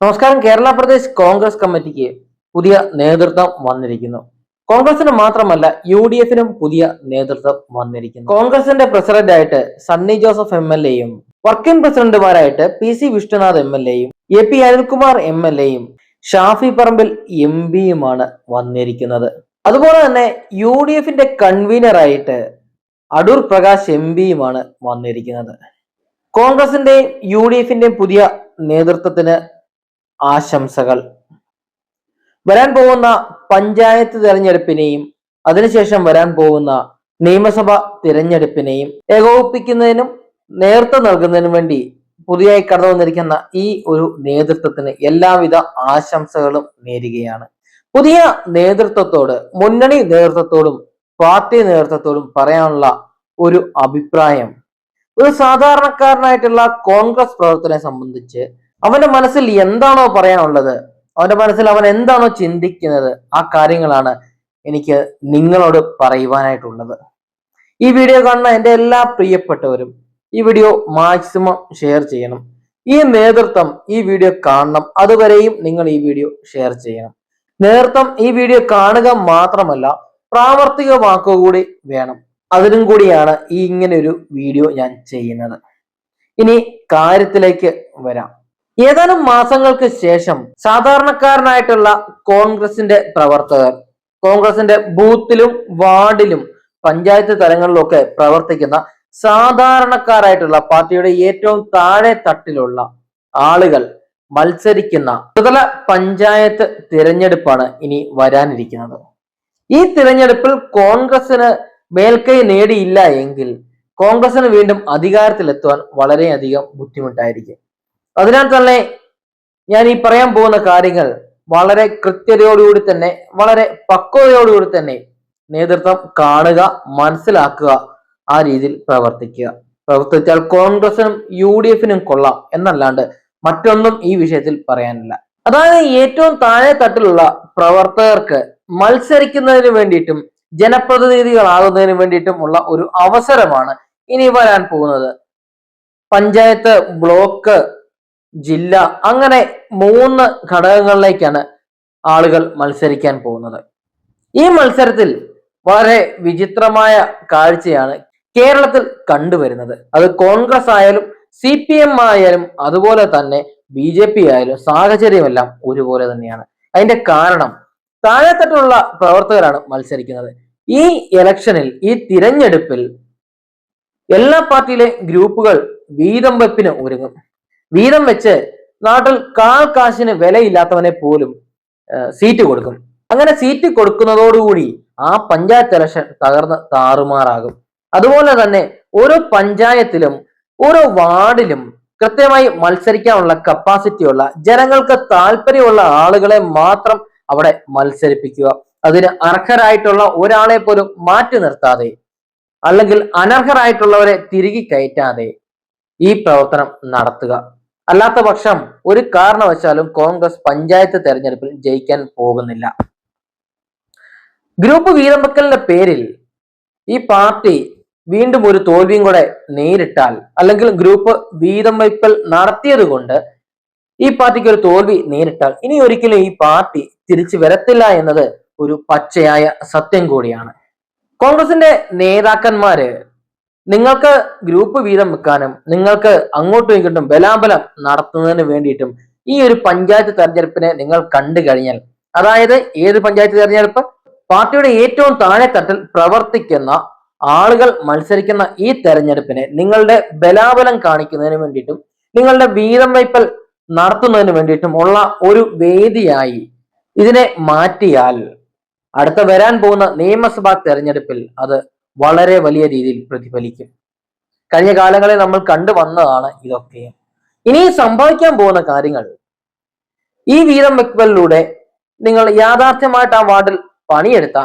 നമസ്കാരം കേരള പ്രദേശ് കോൺഗ്രസ് കമ്മിറ്റിക്ക് പുതിയ നേതൃത്വം വന്നിരിക്കുന്നു. കോൺഗ്രസിന് മാത്രമല്ല യു ഡി എഫിനും പുതിയ നേതൃത്വം വന്നിരിക്കുന്നു. കോൺഗ്രസിന്റെ പ്രസിഡന്റായിട്ട് സണ്ണി ജോസഫ് എം എൽ എയും working പ്രസിഡന്റുമാരായിട്ട് P C Vishnunath M L എയും A P Anilkumar M L എയും ഷാഫി പറമ്പിൽ എം പിയുമാണ് വന്നിരിക്കുന്നത്. അതുപോലെ തന്നെ യു ഡി എഫിന്റെ കൺവീനറായിട്ട് അടൂർ പ്രകാശ് എം പിയുമാണ് വന്നിരിക്കുന്നത്. കോൺഗ്രസിന്റെയും യു ഡി എഫിന്റെയും പുതിയ നേതൃത്വത്തിന് ആശംസകൾ. വരാൻ പോകുന്ന പഞ്ചായത്ത് തെരഞ്ഞെടുപ്പിനെയും അതിനുശേഷം വരാൻ പോകുന്ന നിയമസഭ തിരഞ്ഞെടുപ്പിനെയും ഏകോപിപ്പിക്കുന്നതിനും നേതൃത്വം നൽകുന്നതിനും വേണ്ടി പുതിയായി കടന്നു വന്നിരിക്കുന്ന ഈ ഒരു നേതൃത്വത്തിന് എല്ലാവിധ ആശംസകളും നേരുകയാണ്. പുതിയ നേതൃത്വത്തോട് മുന്നണി നേതൃത്വത്തോടും പാർട്ടി നേതൃത്വത്തോടും പറയാനുള്ള ഒരു അഭിപ്രായം. ഒരു സാധാരണക്കാരനായിട്ടുള്ള കോൺഗ്രസ് പ്രവർത്തനെ സംബന്ധിച്ച് അവന്റെ മനസ്സിൽ എന്താണോ പറയാനുള്ളത് അവന്റെ മനസ്സിൽ അവൻ എന്താണോ ചിന്തിക്കുന്നത് ആ കാര്യങ്ങളാണ് എനിക്ക് നിങ്ങളോട് പറയുവാനായിട്ടുള്ളത്. ഈ വീഡിയോ കാണുന്ന എന്റെ എല്ലാ പ്രിയപ്പെട്ടവരും ഈ വീഡിയോ മാക്സിമം ഷെയർ ചെയ്യണം. ഈ നേതൃത്വം ഈ വീഡിയോ കാണണം. അതുവരെയും നിങ്ങൾ ഈ വീഡിയോ ഷെയർ ചെയ്യണം. നേതൃത്വം ഈ വീഡിയോ കാണുക മാത്രമല്ല പ്രാവർത്തികമാക്കുക കൂടി വേണം. അതിനും കൂടിയാണ് ഈ ഇങ്ങനെ ഒരു വീഡിയോ ഞാൻ ചെയ്യുന്നത്. ഇനി കാര്യത്തിലേക്ക് വരാം. ഏതാനും മാസങ്ങൾക്ക് ശേഷം സാധാരണക്കാരനായിട്ടുള്ള കോൺഗ്രസിന്റെ പ്രവർത്തകർ കോൺഗ്രസിന്റെ ബൂത്തിലും വാർഡിലും പഞ്ചായത്ത് തലങ്ങളിലൊക്കെ പ്രവർത്തിക്കുന്ന സാധാരണക്കാരായിട്ടുള്ള പാർട്ടിയുടെ ഏറ്റവും താഴെ തട്ടിലുള്ള ആളുകൾ മത്സരിക്കുന്ന ത്രിതല പഞ്ചായത്ത് തിരഞ്ഞെടുപ്പാണ് ഇനി വരാനിരിക്കുന്നത്. ഈ തിരഞ്ഞെടുപ്പിൽ കോൺഗ്രസിന് മേൽക്കൈ നേടിയില്ല എങ്കിൽ കോൺഗ്രസിന് വീണ്ടും അധികാരത്തിലെത്തുവാൻ വളരെയധികം ബുദ്ധിമുട്ടായിരിക്കും. അതിനാൽ തന്നെ ഞാൻ ഈ പറയാൻ പോകുന്ന കാര്യങ്ങൾ വളരെ കൃത്യതയോടുകൂടി തന്നെ വളരെ പക്വതയോടുകൂടി തന്നെ നേതൃത്വം കാണുക മനസ്സിലാക്കുക ആ രീതിയിൽ പ്രവർത്തിക്കുക. പ്രവർത്തിച്ചാൽ കോൺഗ്രസിനും യു ഡി എഫിനും കൊള്ളാം എന്നല്ലാണ്ട് മറ്റൊന്നും ഈ വിഷയത്തിൽ പറയാനില്ല. അതായത് ഏറ്റവും താഴെ തട്ടിലുള്ള പ്രവർത്തകർക്ക് മത്സരിക്കുന്നതിന് വേണ്ടിയിട്ടും ജനപ്രതിനിധികളാകുന്നതിന് വേണ്ടിയിട്ടും ഉള്ള ഒരു അവസരമാണ് ഇനി വരാൻ പോകുന്നത്. പഞ്ചായത്ത് ബ്ലോക്ക് ജില്ല അങ്ങനെ മൂന്ന് ഘടകങ്ങളിലേക്കാണ് ആളുകൾ മത്സരിക്കാൻ പോകുന്നത്. ഈ മത്സരത്തിൽ വളരെ വിചിത്രമായ കാഴ്ചയാണ് കേരളത്തിൽ കണ്ടുവരുന്നത്. അത് കോൺഗ്രസ് ആയാലും സി പി എം ആയാലും അതുപോലെ തന്നെ ബി ജെ പി ആയാലും സാഹചര്യമെല്ലാം ഒരുപോലെ തന്നെയാണ്. അതിന്റെ കാരണം താഴെത്തട്ടുള്ള പ്രവർത്തകരാണ് മത്സരിക്കുന്നത്. ഈ ഇലക്ഷനിൽ ഈ തിരഞ്ഞെടുപ്പിൽ എല്ലാ പാർട്ടിയിലെ ഗ്രൂപ്പുകൾ വീതം വെപ്പിന് ഒരുങ്ങും. വീതം വെച്ച് നാട്ടിൽ കാൽ കാശിന് വിലയില്ലാത്തവനെ പോലും സീറ്റ് കൊടുക്കും. അങ്ങനെ സീറ്റ് കൊടുക്കുന്നതോടുകൂടി ആ പഞ്ചായത്ത് ഇലക്ഷൻ തകർന്ന് താറുമാറാകും. അതുപോലെ തന്നെ ഓരോ പഞ്ചായത്തിലും ഓരോ വാർഡിലും കൃത്യമായി മത്സരിക്കാനുള്ള കപ്പാസിറ്റി ഉള്ള ജനങ്ങൾക്ക് താല്പര്യമുള്ള ആളുകളെ മാത്രം അവിടെ മത്സരിപ്പിക്കുക. അതിന് അർഹരായിട്ടുള്ള ഒരാളെ പോലും മാറ്റി നിർത്താതെ അല്ലെങ്കിൽ അനർഹരായിട്ടുള്ളവരെ തിരികെ കയറ്റാതെ ഈ പ്രവർത്തനം നടത്തുക. അല്ലാത്ത പക്ഷം ഒരു കാരണവശാലും കോൺഗ്രസ് പഞ്ചായത്ത് തെരഞ്ഞെടുപ്പിൽ ജയിക്കാൻ പോകുന്നില്ല. ഗ്രൂപ്പ് വീതം വെക്കലിന്റെ പേരിൽ ഈ പാർട്ടി വീണ്ടും ഒരു തോൽവിയും കൂടെ നേരിട്ടാൽ അല്ലെങ്കിൽ ഗ്രൂപ്പ് വീതം നടത്തിയത് കൊണ്ട് ഈ പാർട്ടിക്ക് ഒരു തോൽവി നേരിട്ടാൽ ഇനി ഒരിക്കലും ഈ പാർട്ടി തിരിച്ചു വരത്തില്ല എന്നത് ഒരു പച്ചയായ സത്യം കൂടിയാണ്. കോൺഗ്രസിന്റെ നേതാക്കന്മാര് നിങ്ങൾക്ക് ഗ്രൂപ്പ് വീതം വെക്കാനും നിങ്ങൾക്ക് അങ്ങോട്ടും ഇങ്ങോട്ടും ബലാബലം നടത്തുന്നതിന് വേണ്ടിയിട്ടും ഈ ഒരു പഞ്ചായത്ത് തെരഞ്ഞെടുപ്പിനെ നിങ്ങൾ കണ്ടു കഴിഞ്ഞാൽ അതായത് ഏത് പഞ്ചായത്ത് തെരഞ്ഞെടുപ്പ്? പാർട്ടിയുടെ ഏറ്റവും താഴെ തട്ടിൽ പ്രവർത്തിക്കുന്ന ആളുകൾ മത്സരിക്കുന്ന ഈ തെരഞ്ഞെടുപ്പിനെ നിങ്ങളുടെ ബലാബലം കാണിക്കുന്നതിന് വേണ്ടിയിട്ടും നിങ്ങളുടെ വീതം വയ്പൽ നടത്തുന്നതിന് വേണ്ടിയിട്ടും ഉള്ള ഒരു വേദിയായി ഇതിനെ മാറ്റിയാൽ അടുത്ത വരാൻ പോകുന്ന നിയമസഭാ തെരഞ്ഞെടുപ്പിൽ അത് വളരെ വലിയ രീതിയിൽ പ്രതിഫലിക്കും. കഴിഞ്ഞ കാലങ്ങളിൽ നമ്മൾ കണ്ടു വന്നതാണ് ഇതൊക്കെ. ഇനി സംഭവിക്കാൻ പോകുന്ന കാര്യങ്ങൾ. ഈ വീരം വെക്കലിലൂടെ നിങ്ങൾ യാഥാർത്ഥ്യമായിട്ട് ആ വാർഡിൽ പണിയെടുത്ത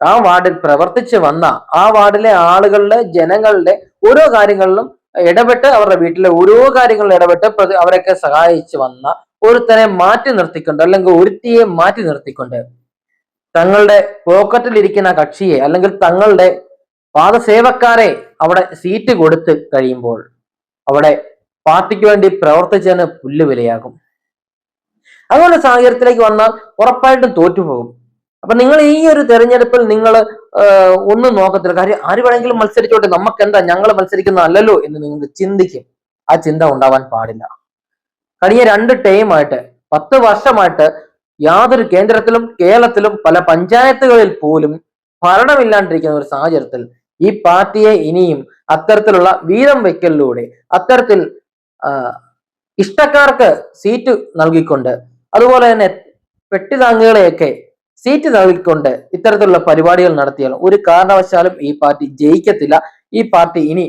ആ വാർഡിൽ പ്രവർത്തിച്ച് വന്ന ആ വാർഡിലെ ആളുകളുടെ ജനങ്ങളുടെ ഓരോ കാര്യങ്ങളിലും ഇടപെട്ട് അവരുടെ വീട്ടിലെ ഓരോ കാര്യങ്ങളിലും ഇടപെട്ട് അവരൊക്കെ സഹായിച്ചു വന്ന ഒരുത്തനെ മാറ്റി നിർത്തിക്കൊണ്ട് അല്ലെങ്കിൽ ഒരുത്തിയെ മാറ്റി നിർത്തിക്കൊണ്ട് തങ്ങളുടെ പോക്കറ്റിൽ ഇരിക്കുന്ന കക്ഷിയെ അല്ലെങ്കിൽ തങ്ങളുടെ പാദസേവക്കാരെ അവിടെ സീറ്റ് കൊടുത്ത് കഴിയുമ്പോൾ അവിടെ പാർട്ടിക്ക് വേണ്ടി പ്രവർത്തിച്ചതിന് പുല്ല് വിലയാകും. അതുപോലെ സാഹചര്യത്തിലേക്ക് വന്നാൽ ഉറപ്പായിട്ടും തോറ്റുപോകും. അപ്പൊ നിങ്ങൾ ഈ ഒരു തെരഞ്ഞെടുപ്പിൽ നിങ്ങൾ ഒന്നും നോക്കത്തില്ല. കാര്യം ആര് വേണമെങ്കിലും മത്സരിച്ചോട്ടെ. നമുക്ക് എന്താ ഞങ്ങൾ മത്സരിക്കുന്ന അല്ലല്ലോ എന്ന് നിങ്ങൾക്ക് ചിന്തിക്കും. ആ ചിന്ത ഉണ്ടാവാൻ പാടില്ല. കഴിഞ്ഞ രണ്ട് ടൈമായിട്ട് പത്ത് വർഷമായിട്ട് യാതൊരു കേന്ദ്രത്തിലും കേരളത്തിലും പല പഞ്ചായത്തുകളിൽ പോലും ഭരണമില്ലാണ്ടിരിക്കുന്ന ഒരു സാഹചര്യത്തിൽ ഈ പാർട്ടിയെ ഇനിയും അത്തരത്തിലുള്ള വീരം വയ്ക്കലിലൂടെ അത്തരത്തിൽ ഇഷ്ടക്കാർക്ക് സീറ്റ് നൽകിക്കൊണ്ട് അതുപോലെ തന്നെ പെട്ടിതാങ്ങുകളെയൊക്കെ സീറ്റ് നൽകിക്കൊണ്ട് ഇത്തരത്തിലുള്ള പരിപാടികൾ നടത്തിയാൽ ഒരു കാരണവശാലും ഈ പാർട്ടി ജയിക്കത്തില്ല. ഈ പാർട്ടി ഇനി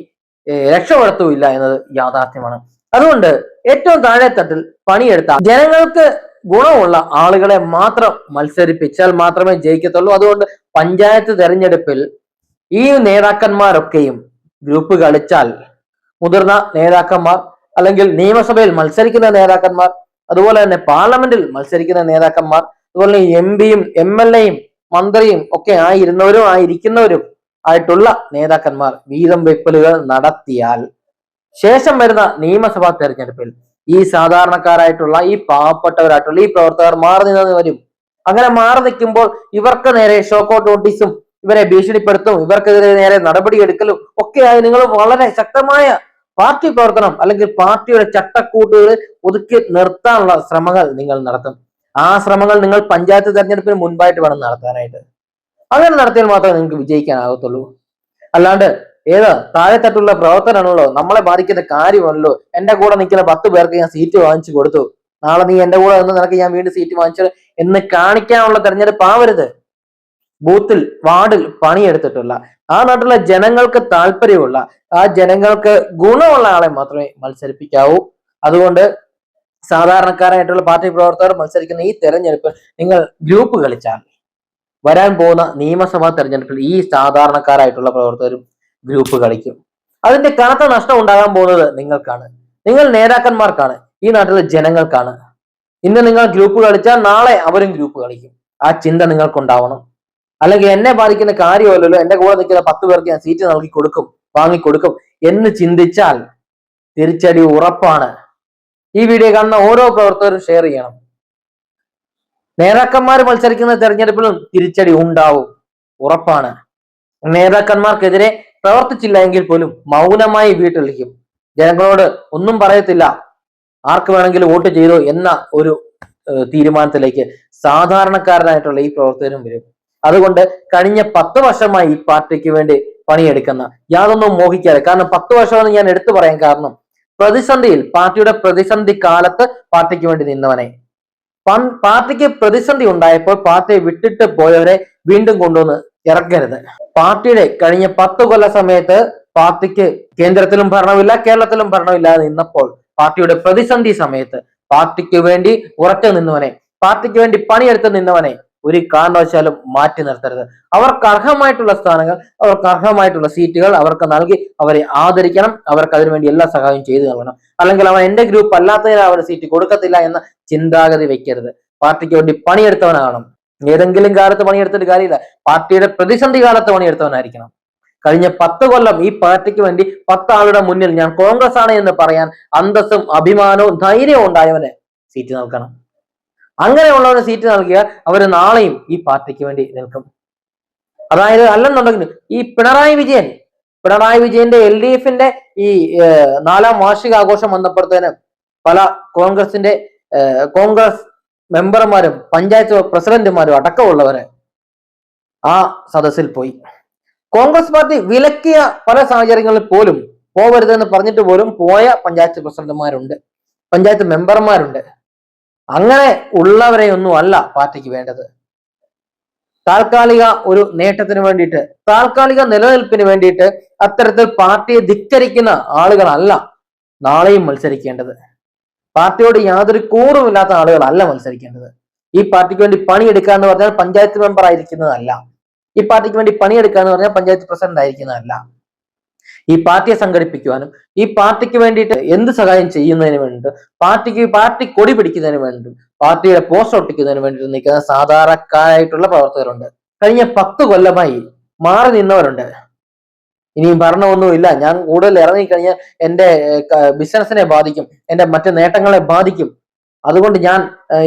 രക്ഷപ്പെടുത്തുമില്ല എന്നത് യാഥാർത്ഥ്യമാണ്. അതുകൊണ്ട് ഏറ്റവും താഴെ താഴെത്തട്ടിൽ പണിയെടുത്ത ജനങ്ങൾക്ക് ഗുണമുള്ള ആളുകളെ മാത്രം മത്സരിപ്പിച്ചാൽ മാത്രമേ ജയിക്കത്തുള്ളൂ. അതുകൊണ്ട് പഞ്ചായത്ത് തെരഞ്ഞെടുപ്പിൽ ഈ നേതാക്കന്മാരൊക്കെയും ഗ്രൂപ്പ് കളിച്ചാൽ മുതിർന്ന നേതാക്കന്മാർ അല്ലെങ്കിൽ നിയമസഭയിൽ മത്സരിക്കുന്ന നേതാക്കന്മാർ അതുപോലെ തന്നെ പാർലമെന്റിൽ മത്സരിക്കുന്ന നേതാക്കന്മാർ അതുപോലെ തന്നെ എം പിയും എം എൽ എയും മന്ത്രിയും ഒക്കെ ആയിരുന്നവരും ആയിരിക്കുന്നവരും ആയിട്ടുള്ള നേതാക്കന്മാർ വീതം വെപ്പലുകൾ നടത്തിയാൽ ശേഷം വരുന്ന നിയമസഭാ തെരഞ്ഞെടുപ്പിൽ ഈ സാധാരണക്കാരായിട്ടുള്ള ഈ പാവപ്പെട്ടവരായിട്ടുള്ള ഈ പ്രവർത്തകർ മാറി നിന്നവരും അങ്ങനെ മാറി നിൽക്കുമ്പോൾ ഇവർക്ക് നേരെ ഷോക്കൗട്ട് നോട്ടീസും ഇവരെ ഭീഷണിപ്പെടുത്തും ഇവർക്കെതിരെ നേരെ നടപടിയെടുക്കലും ഒക്കെയായി നിങ്ങൾ വളരെ ശക്തമായ പാർട്ടി പ്രവർത്തനം അല്ലെങ്കിൽ പാർട്ടിയുടെ ചട്ടക്കൂട്ടുകൾ ഒതുക്കി നിർത്താനുള്ള ശ്രമങ്ങൾ നിങ്ങൾ നടത്തും. ആ ശ്രമങ്ങൾ നിങ്ങൾ പഞ്ചായത്ത് തെരഞ്ഞെടുപ്പിന് മുൻപായിട്ട് വേണം നടത്താനായിട്ട്. അങ്ങനെ നടത്തിയാൽ മാത്രമേ നിങ്ങൾക്ക് വിജയിക്കാനാകത്തുള്ളൂ. അല്ലാണ്ട് ഏത് താഴെത്തട്ടുള്ള പ്രവർത്തനമാണല്ലോ നമ്മളെ ബാധിക്കുന്ന കാര്യമാണല്ലോ. എന്റെ കൂടെ നിൽക്കുന്ന പത്ത് പേർക്ക് ഞാൻ സീറ്റ് വാങ്ങിച്ചു കൊടുത്തു. നാളെ നീ എന്റെ കൂടെ നിന്ന് നിനക്ക് ഞാൻ വീണ്ടും സീറ്റ് വാങ്ങിച്ചു എന്ന് കാണിക്കാനുള്ള തെരഞ്ഞെടുപ്പ് ആവരുത്. ബൂത്തിൽ വാർഡിൽ പണിയെടുത്തിട്ടുള്ള ആ നാട്ടിലെ ജനങ്ങൾക്ക് താല്പര്യമുള്ള ആ ജനങ്ങൾക്ക് ഗുണമുള്ള ആളെ മാത്രമേ മത്സരിപ്പിക്കാവൂ. അതുകൊണ്ട് സാധാരണക്കാരായിട്ടുള്ള പാർട്ടി പ്രവർത്തകർ മത്സരിക്കുന്ന ഈ തെരഞ്ഞെടുപ്പ് നിങ്ങൾ ഗ്രൂപ്പ് കളിച്ചാൽ വരാൻ പോകുന്ന നിയമസഭാ തെരഞ്ഞെടുപ്പിൽ ഈ സാധാരണക്കാരായിട്ടുള്ള പ്രവർത്തകരും ഗ്രൂപ്പ് കളിക്കും. അതിന്റെ കനത്ത നഷ്ടം ഉണ്ടാകാൻ പോകുന്നത് നിങ്ങൾക്കാണ്. നിങ്ങൾ നേതാക്കന്മാർക്കാണ് ഈ നാട്ടിലെ ജനങ്ങൾക്കാണ്. ഇന്ന് നിങ്ങൾ ഗ്രൂപ്പ് കളിച്ചാൽ നാളെ അവരും ഗ്രൂപ്പ് കളിക്കും. ആ ചിന്ത നിങ്ങൾക്കുണ്ടാവണം. അല്ലെങ്കിൽ എന്നെ ബാധിക്കുന്ന കാര്യമല്ലല്ലോ. എന്റെ കൂടെ നിൽക്കുന്ന പത്ത് പേർക്ക് ഞാൻ സീറ്റ് നൽകി കൊടുക്കും വാങ്ങിക്കൊടുക്കും എന്ന് ചിന്തിച്ചാൽ തിരിച്ചടി ഉറപ്പാണ്. ഈ വീഡിയോ കാണുന്ന ഓരോ പ്രവർത്തകരും ഷെയർ ചെയ്യണം. നേതാക്കന്മാർ മത്സരിക്കുന്ന തെരഞ്ഞെടുപ്പിലും തിരിച്ചടി ഉണ്ടാവും. ഉറപ്പാണ്. നേതാക്കന്മാർക്കെതിരെ പ്രവർത്തിച്ചില്ല എങ്കിൽ പോലും മൗനമായി വീട്ടിലിരിക്കും. ജനങ്ങളോട് ഒന്നും പറയത്തില്ല. ആർക്ക് വേണമെങ്കിലും വോട്ട് ചെയ്തോ എന്ന ഒരു തീരുമാനത്തിലേക്ക് സാധാരണക്കാരനായിട്ടുള്ള ഈ പ്രവർത്തകരും വരും. അതുകൊണ്ട് കഴിഞ്ഞ പത്ത് വർഷമായി ഈ പാർട്ടിക്ക് വേണ്ടി പണിയെടുക്കുന്ന യാതൊന്നും മോഹിക്കാതെ. കാരണം പത്ത് വർഷമാണ് ഞാൻ എടുത്തു പറയാൻ കാരണം. പ്രതിസന്ധിയിൽ പാർട്ടിയുടെ പ്രതിസന്ധി കാലത്ത് പാർട്ടിക്ക് വേണ്ടി നിന്നവനെ. പാർട്ടിക്ക് പ്രതിസന്ധി ഉണ്ടായപ്പോൾ പാർട്ടിയെ വിട്ടിട്ട് പോയവരെ വീണ്ടും കൊണ്ടുവന്ന് ഇറക്കരുത്. പാർട്ടിയുടെ കഴിഞ്ഞ പത്ത് കൊല്ല സമയത്ത് പാർട്ടിക്ക് കേന്ദ്രത്തിലും ഭരണമില്ല കേരളത്തിലും ഭരണമില്ലാതെ നിന്നപ്പോൾ പാർട്ടിയുടെ പ്രതിസന്ധി സമയത്ത് പാർട്ടിക്ക് വേണ്ടി ഉറച്ചു നിന്നവനെ പാർട്ടിക്ക് വേണ്ടി പണിയെടുത്ത് നിന്നവനെ ഒരു കാരണവശാലും മാറ്റി നിർത്തരുത്. അവർക്ക് അർഹമായിട്ടുള്ള സ്ഥാനങ്ങൾ അവർക്ക് അർഹമായിട്ടുള്ള സീറ്റുകൾ അവർക്ക് നൽകി അവരെ ആദരിക്കണം. അവർക്ക് അതിനുവേണ്ടി എല്ലാ സഹായവും ചെയ്തു നൽകണം. അല്ലെങ്കിൽ അവൻ എന്റെ ഗ്രൂപ്പ് അല്ലാത്തതിന് അവന് സീറ്റ് കൊടുക്കത്തില്ല എന്ന ചിന്താഗതി വെക്കരുത്. പാർട്ടിക്ക് വേണ്ടി പണിയെടുത്തവനാകണം. ഏതെങ്കിലും കാലത്ത് പണിയെടുത്തിട്ട് കാര്യമില്ല. പാർട്ടിയുടെ പ്രതിസന്ധി കാലത്ത് പണിയെടുത്തവനായിരിക്കണം. കഴിഞ്ഞ പത്ത് കൊല്ലം ഈ പാർട്ടിക്ക് വേണ്ടി പത്ത് ആളുടെ മുന്നിൽ ഞാൻ കോൺഗ്രസ് ആണ് എന്ന് പറയാൻ അന്തസ്സും അഭിമാനവും ധൈര്യവും ഉണ്ടായവന് സീറ്റ് നൽകണം. അങ്ങനെയുള്ളവന് സീറ്റ് നൽകിയാൽ അവർ നാളെയും ഈ പാർട്ടിക്ക് വേണ്ടി നിൽക്കും. അതായത് അല്ലെന്നുണ്ടെങ്കിൽ ഈ പിണറായി വിജയൻ പിണറായി വിജയന്റെ എൽ ഡി എഫിന്റെ ഈ നാലാം വാർഷികാഘോഷം വന്നപ്പോഴത്തേന് പല കോൺഗ്രസിന്റെ കോൺഗ്രസ് മെമ്പർമാരും പഞ്ചായത്ത് പ്രസിഡന്റുമാരും അടക്കമുള്ളവര് ആ സദസ്സിൽ പോയി. കോൺഗ്രസ് പാർട്ടി വിലക്കിയ പല സാഹചര്യങ്ങളിൽ പോലും പോവരുതെന്ന് പറഞ്ഞിട്ട് പോലും പോയ പഞ്ചായത്ത് പ്രസിഡന്റുമാരുണ്ട് പഞ്ചായത്ത് മെമ്പർമാരുണ്ട്. അങ്ങനെ ഉള്ളവരെയൊന്നും അല്ല പാർട്ടിക്ക് വേണ്ടത്. താൽക്കാലിക ഒരു നേട്ടത്തിന് വേണ്ടിയിട്ട് താൽക്കാലിക നിലനിൽപ്പിന് വേണ്ടിയിട്ട് അത്തരത്തിൽ പാർട്ടിയെ ധിക്കരിക്കുന്ന ആളുകളല്ല നാളെയും മത്സരിക്കേണ്ടത്. പാർട്ടിയോട് യാതൊരു കൂറുമില്ലാത്ത ആളുകളല്ല മത്സരിക്കേണ്ടത്. ഈ പാർട്ടിക്ക് വേണ്ടി പണിയെടുക്കുക എന്ന് പറഞ്ഞാൽ പഞ്ചായത്ത് മെമ്പർ ആയിരിക്കുന്നതല്ല. ഈ പാർട്ടിക്ക് വേണ്ടി പണിയെടുക്കുക എന്ന് പറഞ്ഞാൽ പഞ്ചായത്ത് പ്രസിഡന്റ് ആയിരിക്കുന്നതല്ല. ഈ പാർട്ടിയെ സംഘടിപ്പിക്കുവാനും ഈ പാർട്ടിക്ക് വേണ്ടിയിട്ട് എന്ത് സഹായം ചെയ്യുന്നതിന് വേണ്ടിയിട്ട് പാർട്ടിക്ക് പാർട്ടി കൊടി പിടിക്കുന്നതിന് വേണ്ടി പാർട്ടിയുടെ പോസ്റ്റ് ഒട്ടിക്കുന്നതിന് വേണ്ടിയിട്ട് നിൽക്കുന്ന സാധാരണക്കാരായിട്ടുള്ള പ്രവർത്തകരുണ്ട്. കഴിഞ്ഞ പത്ത് കൊല്ലമായി മാറി നിന്നവരുണ്ട്. ഇനിയും ഭരണമൊന്നുമില്ല. ഞാൻ കൂടുതൽ ഇറങ്ങിക്കഴിഞ്ഞാൽ എന്റെ ബിസിനസിനെ ബാധിക്കും. എന്റെ മറ്റു നേട്ടങ്ങളെ ബാധിക്കും. അതുകൊണ്ട് ഞാൻ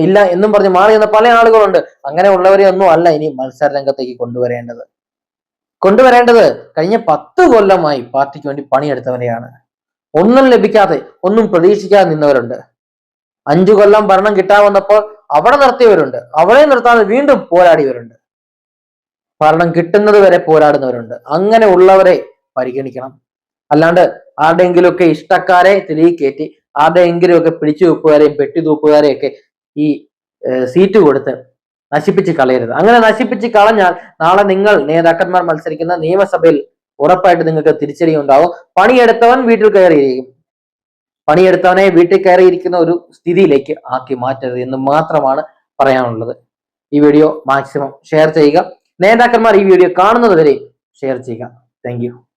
ഇല്ല എന്നും പറഞ്ഞ് മാറി നിന്ന പല ആളുകളുണ്ട്. അങ്ങനെ ഉള്ളവരെ ഒന്നും അല്ല ഇനി മത്സര രംഗത്തേക്ക് കൊണ്ടുവരേണ്ടത്. കൊണ്ടുവരേണ്ടത് കഴിഞ്ഞ പത്ത് കൊല്ലമായി പാർട്ടിക്ക് വേണ്ടി പണിയെടുത്തവരെയാണ്. ഒന്നും ലഭിക്കാതെ ഒന്നും പ്രതീക്ഷിക്കാതെ നിന്നവരുണ്ട്. അഞ്ചു കൊല്ലം ഭരണം കിട്ടാൻ അവിടെ നിർത്തിയവരുണ്ട്. അവിടെ നിർത്താതെ വീണ്ടും പോരാടിയവരുണ്ട്. ഭരണം കിട്ടുന്നത് വരെ പോരാടുന്നവരുണ്ട്. അങ്ങനെ ഉള്ളവരെ പരിഗണിക്കണം. അല്ലാണ്ട് ആരുടെയെങ്കിലുമൊക്കെ ഇഷ്ടക്കാരെ തിരികെ കയറ്റി ആരുടെയെങ്കിലുമൊക്കെ പിടിച്ചു തൂപ്പുകാരെയും പെട്ടി തൂപ്പുകാരെയൊക്കെ ഈ സീറ്റ് കൊടുത്ത് നശിപ്പിച്ച് കളയരുത്. അങ്ങനെ നശിപ്പിച്ച് കളഞ്ഞാൽ നാളെ നിങ്ങൾ നേതാക്കന്മാർ മത്സരിക്കുന്ന നിയമസഭയിൽ ഉറപ്പായിട്ട് നിങ്ങൾക്ക് തിരിച്ചടി ഉണ്ടാവും. പണിയെടുത്തവൻ വീട്ടിൽ കയറിയിരിക്കും. പണിയെടുത്തവനെ വീട്ടിൽ കയറിയിരിക്കുന്ന ഒരു സ്ഥിതിയിലേക്ക് ആക്കി മാറ്റരുത് എന്ന് മാത്രമാണ് പറയാനുള്ളത്. ഈ വീഡിയോ മാക്സിമം ഷെയർ ചെയ്യുക. നേതാക്കന്മാർ ഈ വീഡിയോ കാണുന്നത് വരെ ഷെയർ ചെയ്യുക താങ്ക്